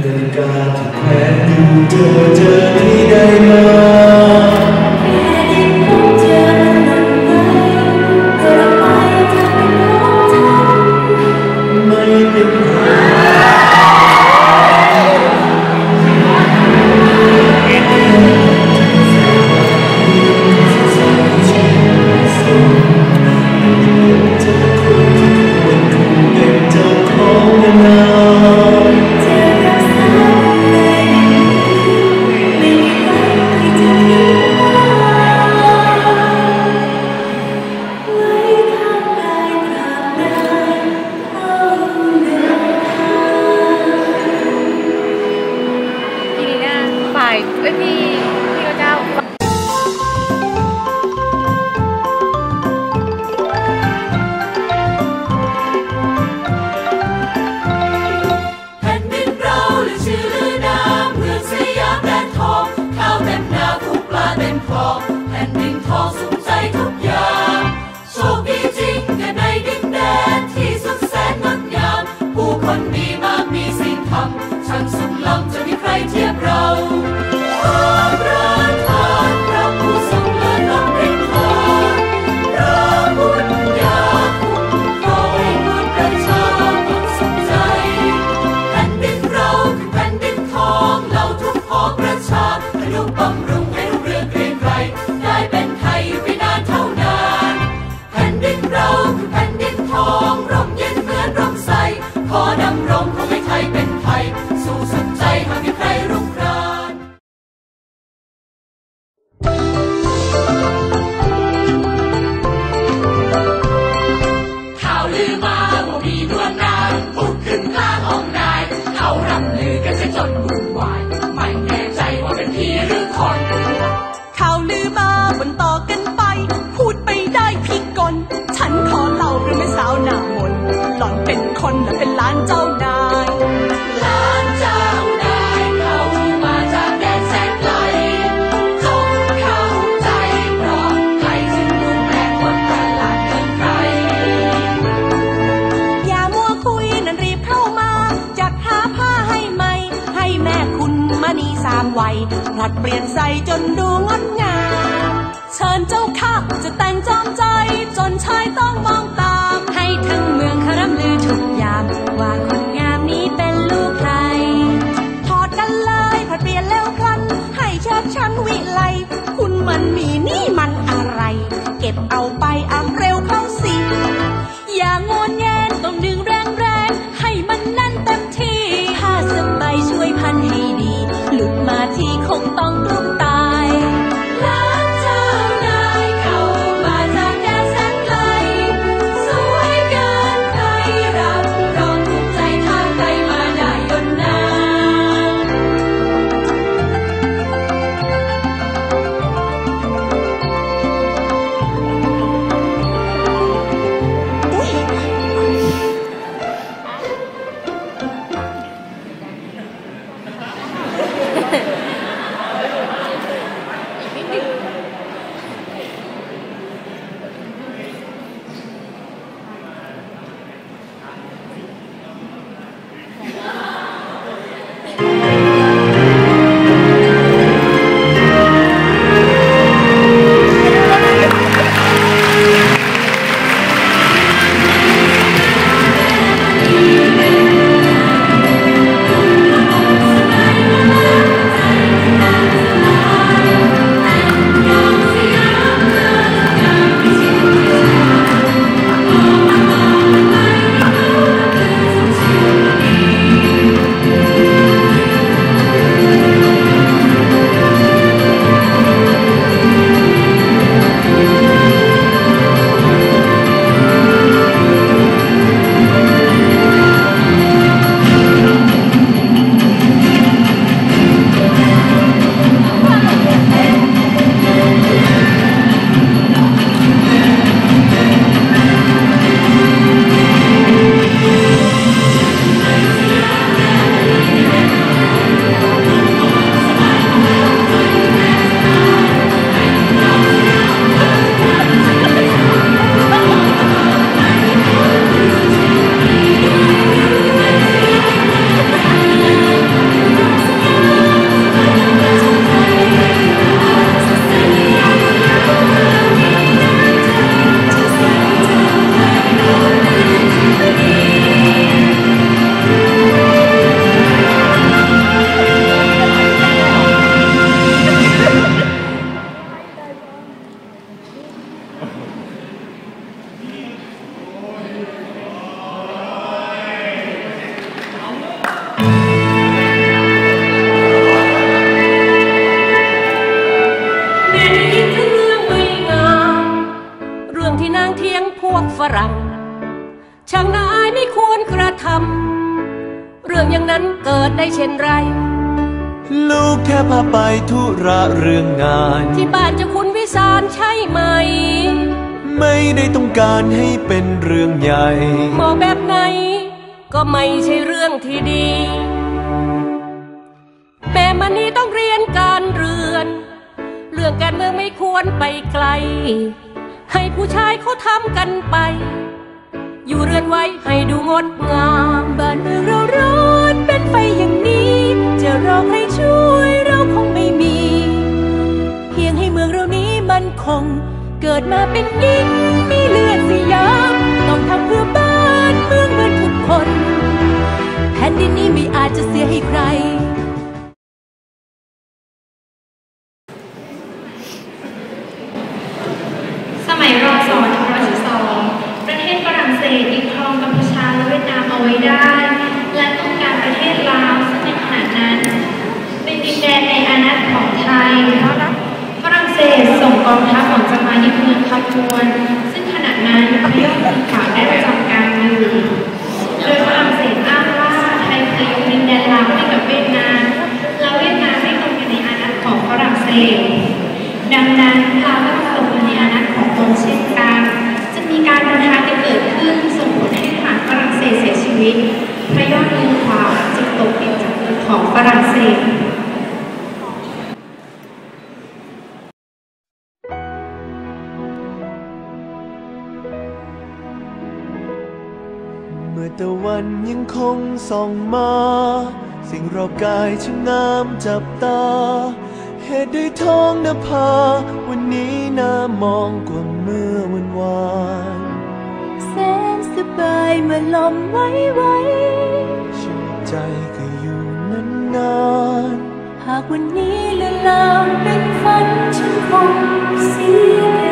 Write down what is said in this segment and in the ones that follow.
นาฬิกาที่แขวนอยู่เธอเจอที่ใดมา ไปอำ เช่นไร ลูกแค่พาไปธุระเรื่องงาน ที่บ้านจะคุณวิสารใช่ไหม ไม่ได้ต้องการให้เป็นเรื่องใหญ่ หมอแบบไหน ก็ไม่ใช่เรื่องที่ดีแม่มันนี่ต้องเรียนการเรือน เรื่องการเมืองไม่ควรไปไกล ให้ผู้ชายเขาทำกันไป อยู่เรือนไว้ให้ดูงดงามบ้านเมืองเรา คง เกิดมาเป็นดิ้งมีเลือดสยามต้องทำเพื่อบ้านเมืองเพื่อทุกคน แผ่นดินนี้ไม่อาจจะเสียให้ใคร ดังนั้นเราก็จะลงในอาณตของตนเช่นกันจะมีการประทากันเกิดขึ้นส่งผลให้ทหารฝรั่งเศสเสียชีวิตพระยอดมือขวาจึงตกเป็นจากมือของฝรั่งเศสตะวันยังคงส่องมา สิ่งรอบกายช่างงามจับตา เหตุใดท้องนภาวันนี้น่ามองกว่าเมื่อวันวานแสนสบายเมื่อลมไว้ไว้ชีวิตใจก็อยู่นานนานหากวันนี้ละลางเป็นฝันฉันคงเสีย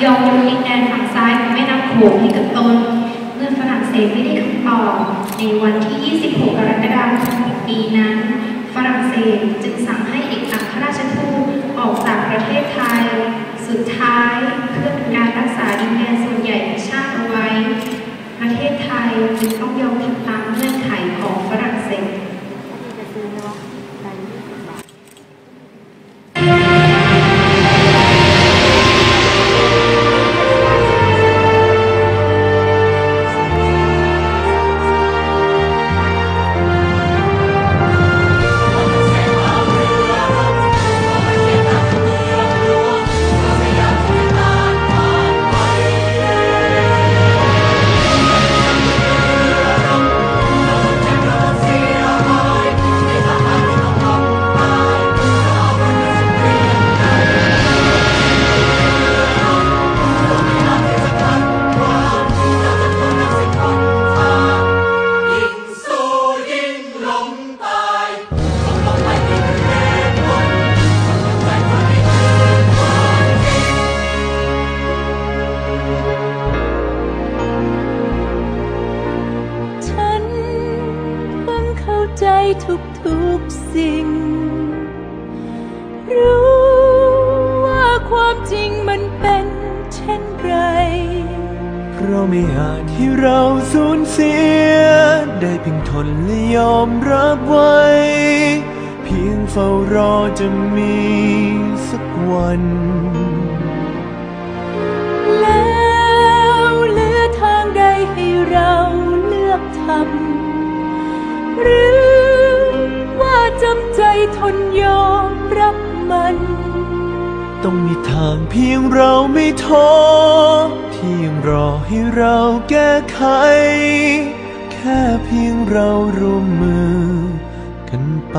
โยงดินแดนฝั่งซ้ายของแม่น้ำโขงให้กับตน เมื่อฝรั่งเศสไม่ได้คำตอบในวันที่ 26 กรกฎาคมปีนั้น ฝรั่งเศสจึงสั่งให้เอกอัครราชทูตออกจากประเทศไทย สุดท้ายเพื่อเป็นการรักษาดินแดนส่วนใหญ่ของชาติเอาไว้ ประเทศไทยจึงต้องยอมทำตามเงื่อนไขของฝรั่งเศส ความจริงมันเป็นเช่นไร เพราะไม่อาจให้เราสูญเสีย ได้เพียงทนและยอมรับไว้ เพียงเฝ้ารอจะมีสักวันแล้วเหลือทางใดให้เราเลือกทำหรือว่าจำใจทนยอมรับมัน ต้องมีทางเพียงเราไม่ท้อที่ยังรอให้เราแก้ไข แค่เพียงเราร่วมมือกันไป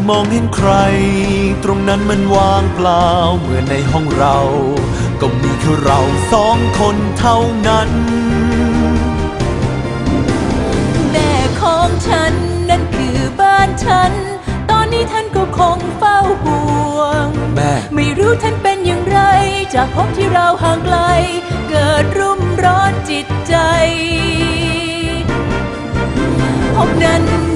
อมองเห็นใคร ตรงนั้นมันว่างเปล่าเหมือนในห้องเรา ก็มีแค่เราสองคนเท่านั้น แม่ของฉันนั่นคือบ้านฉัน ตอนนี้ท่านก็คงเฝ้าห่วง แม่ ไม่รู้ท่านเป็นอย่างไร จากพบที่เราห่างไกล เกิดรุ่มร้อนจิตใจ พบนั้น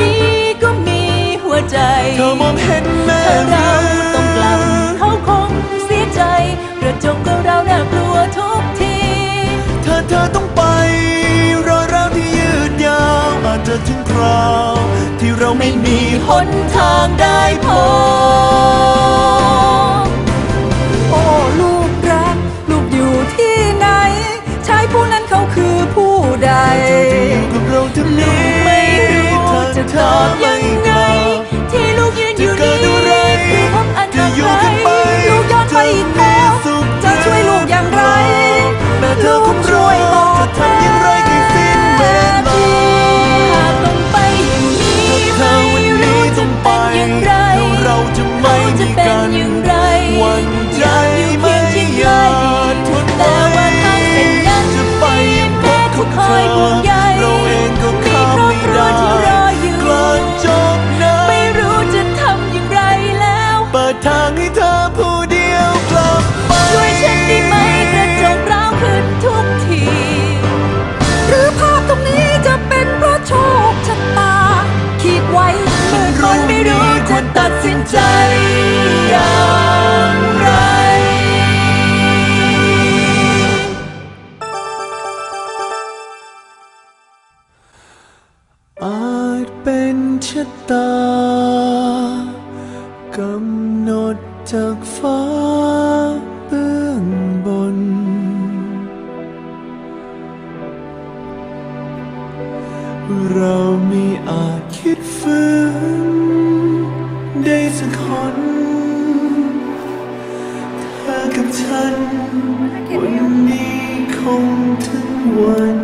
นี้ก็มีหัวใจ เธอมองเห็นแม่ถ้เราต้องกลับเขาคงเสียใจ กระจกก็เราน่ากลัวทุกที เธอเธอต้องไปรอเราที่ยืดยาว อาจจะถึงคราว ที่เราไม่มีหนทางได้พบโอ้ลูกรัก ลูกอยู่ที่ไหนชายผู้นั้นเขาคือผู้ใดอยู่กับเราทั้งนี้ ไม่รู้ ได้สักคนเธอกับฉัน วันนี้คงถึงวัน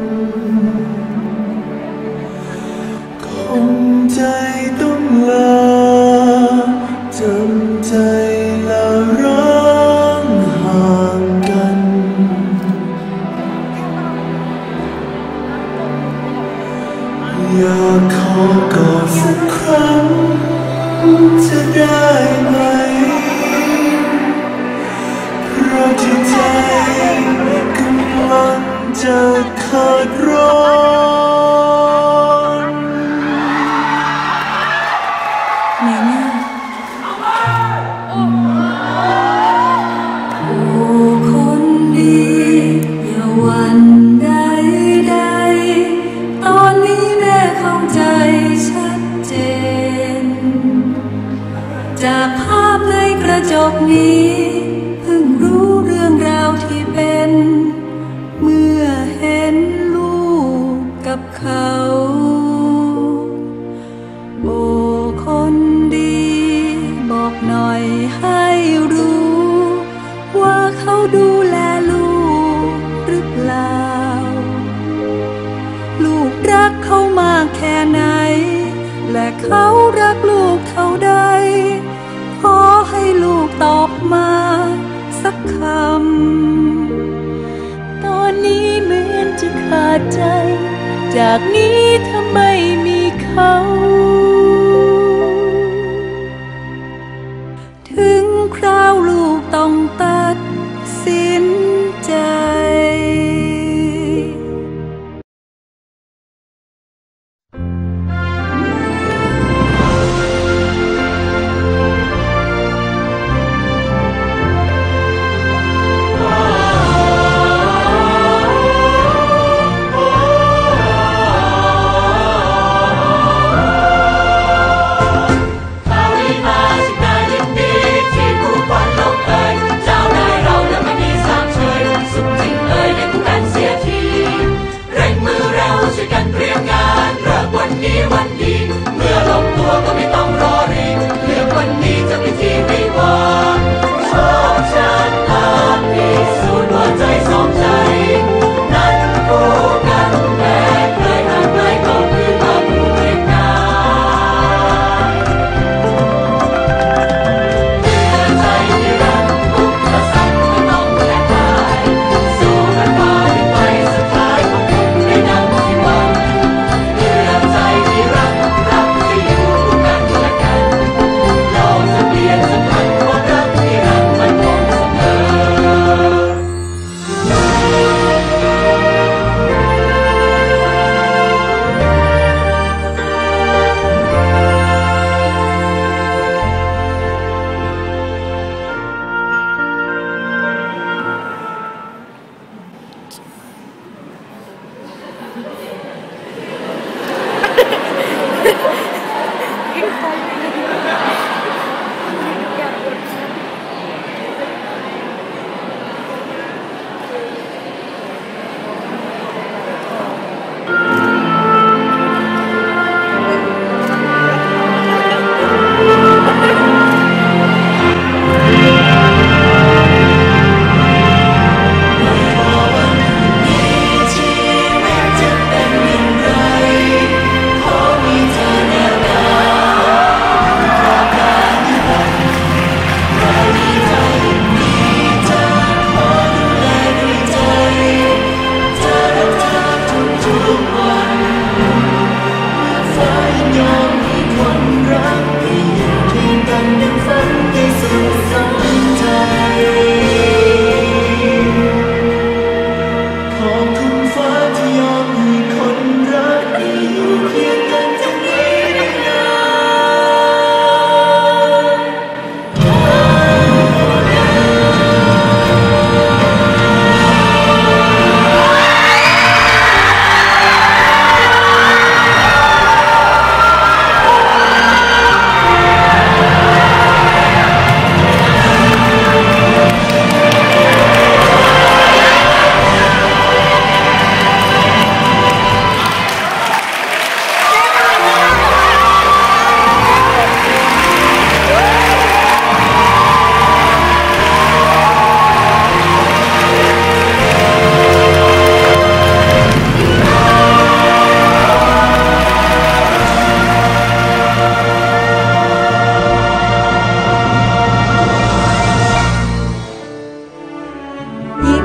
คงใจ nơi me ถึงคราวลูกต้องต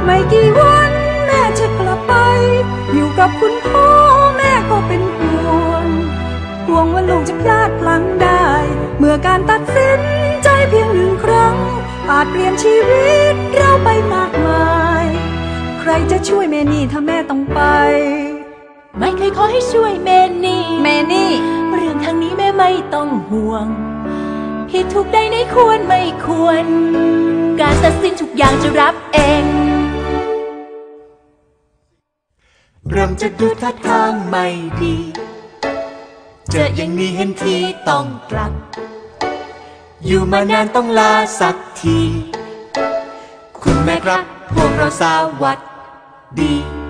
ไม่กี่วันแม่จะกลับไป อยู่กับคุณพ่อแม่ก็เป็นห่วงห่วงว่าลูกจะพลาดพลั้งได้ เมื่อการตัดสินใจเพียงหนึ่งครั้ง อาจเปลี่ยนชีวิตเราไปมากมาย ใครจะช่วยแม่นี่ถ้าแม่ต้องไป ไม่เคยขอให้ช่วยเมนี่เมนี่ เรื่องทางนี้แม่ไม่ต้องห่วง ผิดถูกได้ในควรไม่ควร การตัดสินทุกอย่างจะรับเอง เริ่มจะดูท่าทางไม่ดี เจออย่างนี้เห็นทีต้องกลับ อยู่มานานต้องลาสักที คุณแม่ครับพวกเราสวัสดี